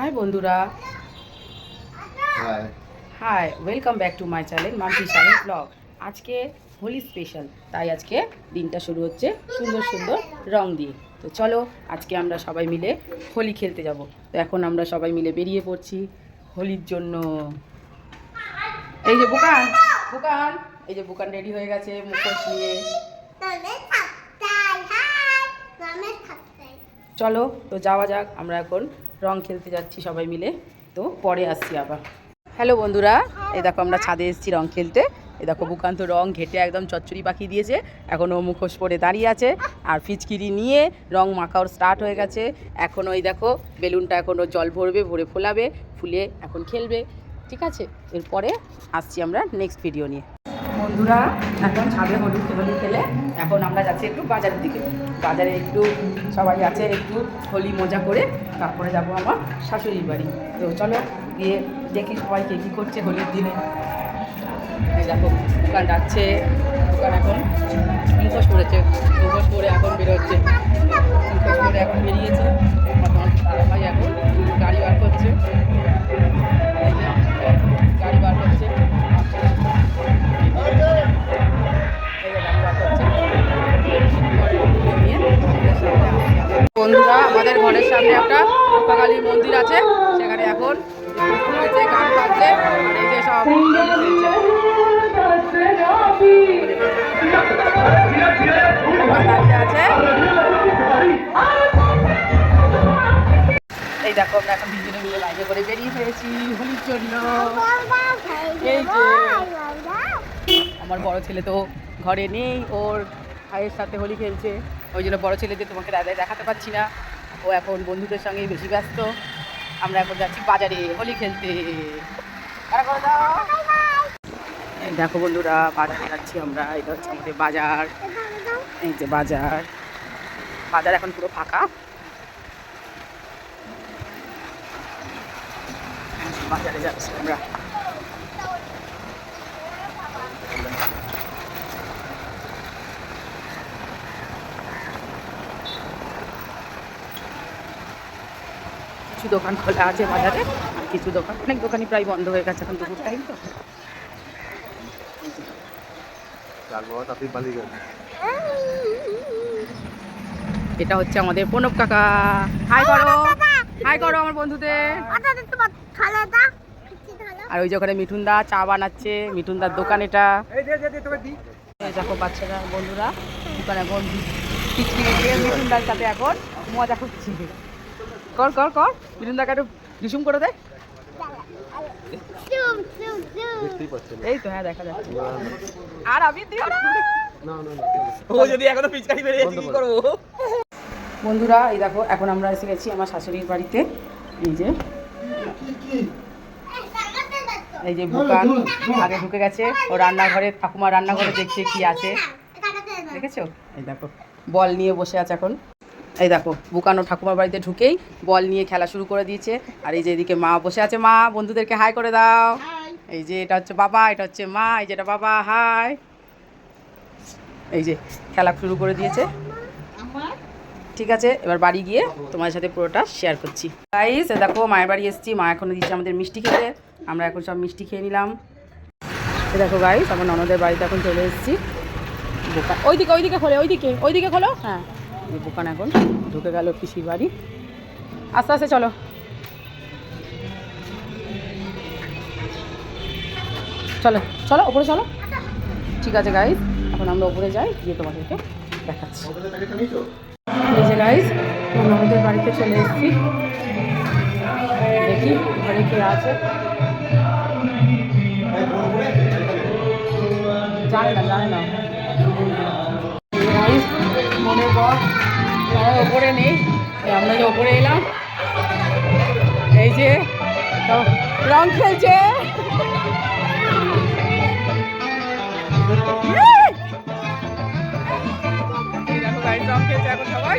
High বন্ধুরা hi hi welcome back to my channel Mampi Shahin blog আজকে Holi special তাই আজকে দিনটা শুরু হচ্ছে সুন্দর সুন্দর রং দিয়ে তো চলো আজকে আমরা সবাই মিলে হোলি খেলতে যাব তো এখন আমরা সবাই মিলে বেরিয়ে পড়ছি হোলির জন্য এই যে বুকান বুকান এই যে বুকান রেডি হয়ে গেছে মুখোশ নিয়ে চলো তো যাওয়া যাক আমরা এখন রং খেলতে যাচ্ছি সবাই মিলে। তো পরে আসছি আবার। হ্যালো বন্ধুরা এই দেখো আমরা ছাদে এসেছি রং খেলতে। এই দেখো বুকান্ত রং ঘেটে একদম চচ্চড়ি পাখি দিয়েছে। এখন ও মুখোশ পরে দাঁড়িয়ে আছে আর ফিচকিরি নিয়ে রং মাখাওর স্টার্ট হয়ে গেছে। এখন ওই দেখো, বেলুনটা এখন ও জল ভরবে, ভরে ফোলাবে ফুলে এখন খেলবে। ঠিক আছে? এরপরে আসছি আমরা নেক্সট ভিডিও নিয়ে। বন্ধুরা, এখন ছাদে হলুদ হোলি খেলে এখন আমরা যাচ্ছি একটু বাজারের দিকে। বাজারে একটু সবাই আছে, একটু হোলি মজা করে। তারপরে যাব আমার শাশুড়ির বাড়ি। তো চলো গিয়ে দেখি সবাই কে কী করছে হোলির দিনে। দেখো, দোকান যাচ্ছে দোকান এখন মুখোশ পড়েছে। বন্ধুরা, আমাদের ঘরের সামনে একটা রূপাকালীর মন্দির আছে। সেখানে এখন হয়েছে, গান বাজছে, এই আছে এই দেখো, আমরা এখন দুজনে মিলে বাইকে করে বেরিয়ে ফেলেছি হোলির জন্য। এই যে, আমার বড় ছেলে তো ঘরে নেই, ওর ভাইয়ের সাথে হোলি খেলছে। ওই জন্য বড় ছেলেদের তোমাকে দাদাই দেখাতে পাচ্ছি না। ও এখন বন্ধুদের সঙ্গেই বেশি ব্যস্ত। আমরা এখন যাচ্ছি বাজারে হোলি খেলতে। দেখো বন্ধুরা, বাজারে যাচ্ছি আমরা। এটা হচ্ছে আমাদের বাজার। এই যে বাজার। বাজার এখন পুরো ফাঁকা। বাজারে যাচ্ছি আমরা। কিছু দোকান খোলা আছে বাজারে আর কিছু দোকান অনেক দোকানই প্রায় বন্ধ হয়ে গেছে এখন দুপুর টাইম তো। এটা হচ্ছে আমাদের প্রণব কাকা। হাই করো হাই করো আমার বন্ধুদের। আর ওই যে ওখানে মিঠুনদা চা বানাচ্ছে মিঠুন মিঠুনদার দোকান এটা। এই দেখো বাচ্চারা বন্ধুরা দোকান এখন খিচড়ি দিয়ে মিঠুনদার সাথে এখন মজা করছি। কর কর কর। মিঠুনদাকে একটু রিসুম করে দে। এই তো হ্যাঁ দেখা যাচ্ছে। আর আমি দিও না। না না না ও যদি এখনও পিচকারি বেরিয়ে কি করো। করব? বন্ধুরা এই দেখো এখন আমরা এসে গেছি আমার শাশুড়ির বাড়িতে। এই যে এই যে বুকান আগে ঢুকে গেছে। ও রান্নাঘরে ঠাকুমা রান্নাঘরে দেখছে কি আছে। দেখেছ? এই দেখো। বল নিয়ে বসে আছে এখন। এই দেখো, বুকানো ঠাকুমার বাড়িতে ঢুকেই বল নিয়ে খেলা শুরু করে দিয়েছে। আর এই যে এদিকে মা বসে আছে, মা, বন্ধুদেরকে হাই করে দাও। এই যে এটা হচ্ছে বাবা, এটা হচ্ছে মা, এই যেটা বাবা, হাই। এই যে খেলা শুরু করে দিয়েছে। ঠিক আছে, এবার বাড়ি গিয়ে তোমার সাথে পুরোটা শেয়ার করছি। গাইস দেখো, মায়ের বাড়ি এসেছি, মা এখন দিচ্ছে আমাদের মিষ্টি খেতে। আমরা এখন সব মিষ্টি খেয়ে নিলাম। দেখো গাইস আমার ননদের বাড়িতে এখন চলে এসেছি। ওইদিকে ওইদিকে খোলে, ওইদিকে ওইদিকে খোলো। হ্যাঁ। দোকান এখন। ঢুকে গেল পিসির বাড়ি। আস্তে আস্তে চলো। চলো চলো, ওপরে চলো। ঠিক আছে গাইস এখন আমরা ওপরে যাই, গিয়ে তোমাদেরকে দেখাচ্ছি। গাইস আমাদের বাড়িতে চলে এসেছি। দেখি, ঘরে কে আছে? জানে না জানে না। তারা ওপরে নেই আমরা যে ওপরে এলাম, এই যে রং খেলছে। রং খেলছে এখন সবাই।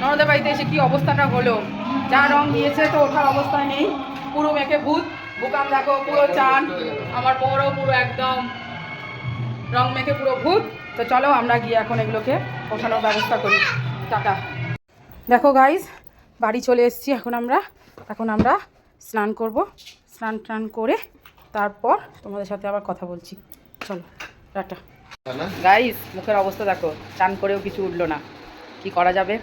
নরদের বাড়িতে এসে কি অবস্থাটা হলো? যা রং দিয়েছে তো ওঠার অবস্থা নেই। পুরো মেখে ভূত বুকাম দেখো পুরো চান। আমার বড়ও পুরো একদম। রং মেখে পুরো ভূত। তো চলো আমরা গিয়ে এখন এগুলোকে ওঠানোর ব্যবস্থা করি। টাটা। দেখো গাইস বাড়ি চলে এসেছি এখন আমরা। এখন আমরা স্নান করব। স্নান টান করে তারপর তোমাদের সাথে আবার কথা বলছি। চলো টাটা। গাইস মুখের অবস্থা দেখো। চান করেও কিছু উঠল না। কি করা যাবে?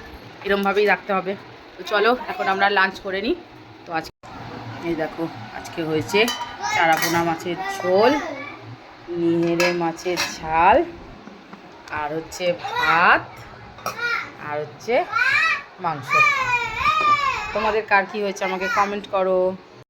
এরমভাবেই রাখতে হবে। তো চলো, এখন আমরা লাঞ্চ করে নিই তো আজকে এই দেখো, আজকে হয়েছে চারাপোনা মাছের ঝোল, নিহেরে মাছের ঝাল, আর হচ্ছে ভাত, আর হচ্ছে মাংস। তোমাদের কার কী হয়েছে আমাকে কমেন্ট করো।